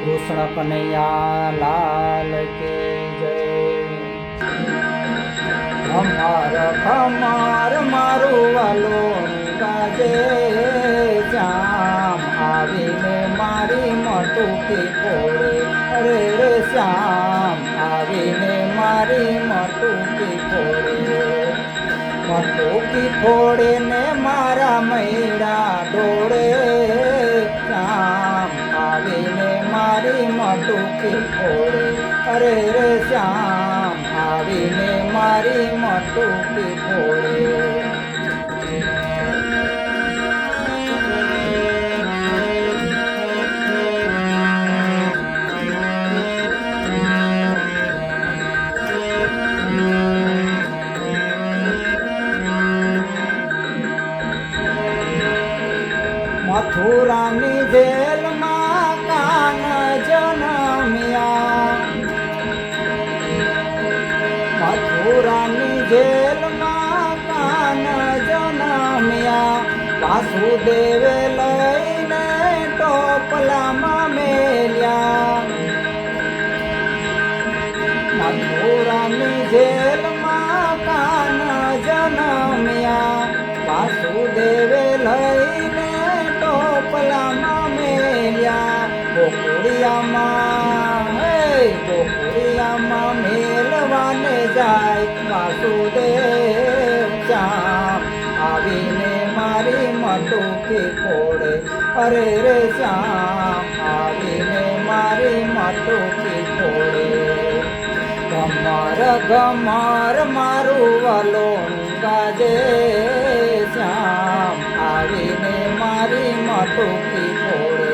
કૃષ્ણ કનૈયા લાલ કે જય. ખમાર ખમાર મારું વાલો ગાજે શ્યામ. આવીને મારી મટુકી ફોડે અરે રે શ્યામ. આવીને મારી મટુકી ફોડે મટુકી ફોડે ને મારા મૈડા ડોળે મટુકી ફોડે અરે રે શ્યામ આવીને મારી મટુકી ફોડે મથુરાની જેલમાં વાસુદેવે લઈને ટોપલામાં મેલ્યા. મથુરાની જેલમાં કાન જનમ્યા. વાસુદેવે લઈને ટોપલામાં મેલ્યા. ગોકુળિયામાં, હે, ગોકુળિયામાં મેલવાને જાય. વાસુદેવ શ્યામ આવીને મારી મટુકી ફોડે અરે રે શ્યામ મારી મટુકી ફોડે ગમર ગમર મારું વલો ગાજે શ્યામ, આવીને મારી મટુકી ફોડે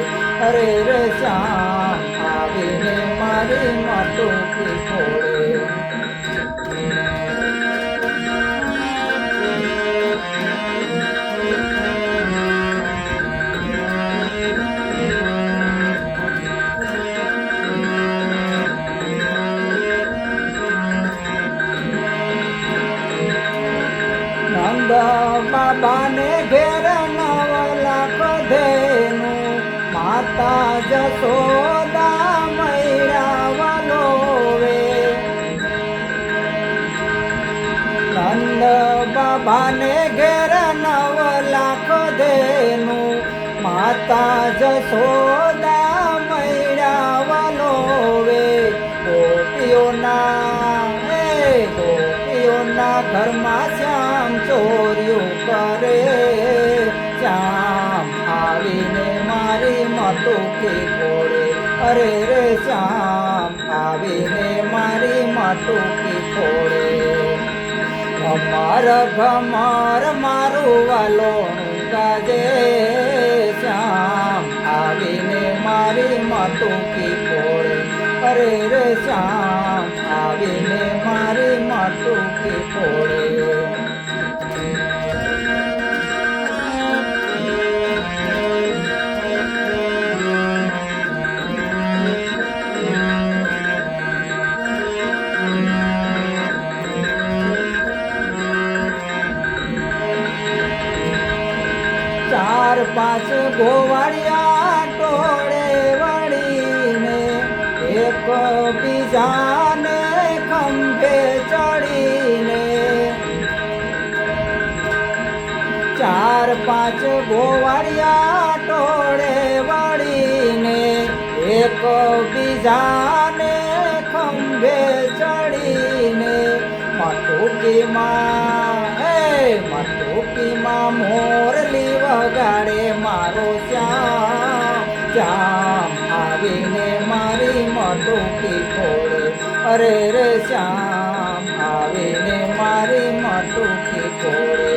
અરે રે શ્યામ, આવીને મારી મટુકી ફોડે નંદ બાબાને ઘેર નવ લાખ ધેનું માતા જશોદા બાબાને ઘેર નવ લાખ ધેનું માતા જશોદા મૈયા વલોવે ગોપીઓના ગોપીઓના ઘરમાં ચોર્યું કરે. શ્યામ આવીને મારી મટુકી ફોડે અરે રે શ્યામ આવીને મારી મટુકી ફોડે અમાર ભમાર મારું વાલોણું ગાજે. શ્યામ આવીને મારી મટુકી ફોડે અરે રે શ્યામ આવીને મારી ફોડે ચાર ગોવાળિયા ટોળે વળીને એક બીજાને ખંભે ચડીને ચાર પાંચ ગોવાળિયા ટોળે વળીને એક બીજાને ખંભે ચડીને મટુકીમાં હે શ્યામ, આવીને મારી મટુકી ફોડે અરે રે શ્યામ, આવીને મારી મટુકી ફોડે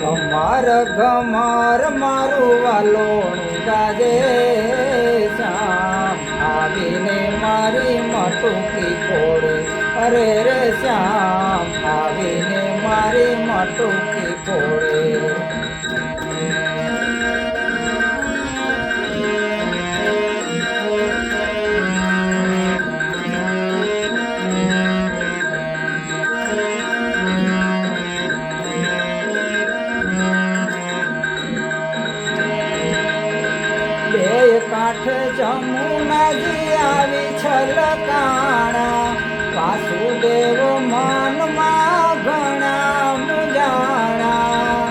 ગમાર ગમાર મારું વાલોણું ગાજે શ્યામ, આવીને મારી મટુકી ફોડે અરે રે શ્યામ, આવીને મારી મટુકી ફોડે કાંઠે જમુનાજી આવી છલકાણા, વાસુદેવ મનમાં ઘણા મુજાણા.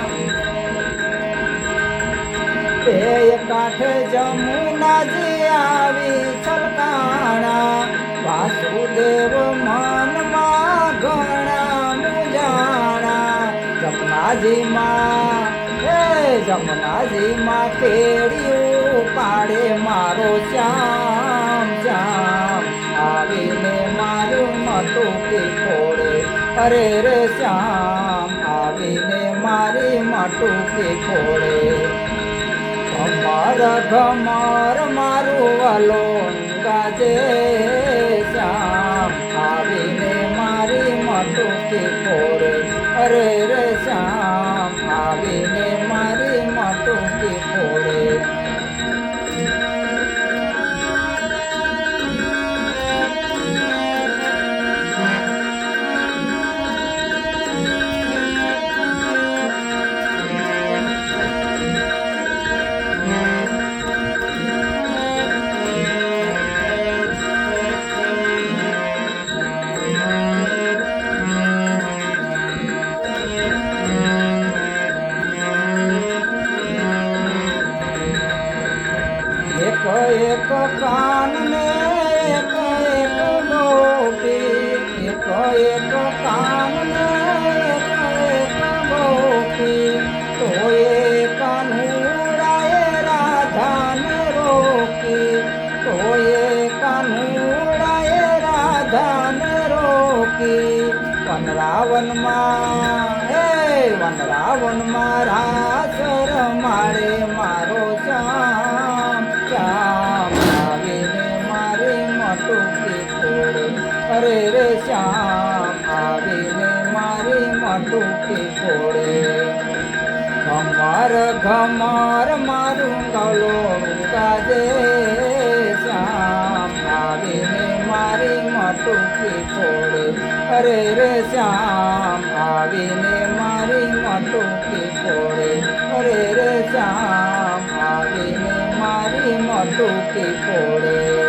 તે કાંઠે જમુનાજી આવી છલકાણા, વાસુદેવ મનમાં ઘણા મુજાણા. જમનાજીમાં હે જમનાજીમાં કેડિયું પાડે મારો શ્યામ શ્યામ. આવીને મારું મટુકી ખોડે અરે રે શ્યામ, આવીને મારી મટુકી ખોડે અમાર ઘમર મારું વાલોન ગાજે શ્યામ. આવીને મારી મટુકી ખોડે અરે રે શ્યામ, આવીને વનરાવનમાં હે વનરાવનમાં રાસ રમાડે મારો અરે રે શ્યામ આવીને મારી મટુકી ફોડે ઘમર ઘમર મારું ગલો કાજે શ્યામ આવીને મારી મટુકી ફોડે અરે રે શ્યામ આવીને મારી મટુકી ફોડે અરે રે શ્યામ આવીને મારી મટુકી ફોડે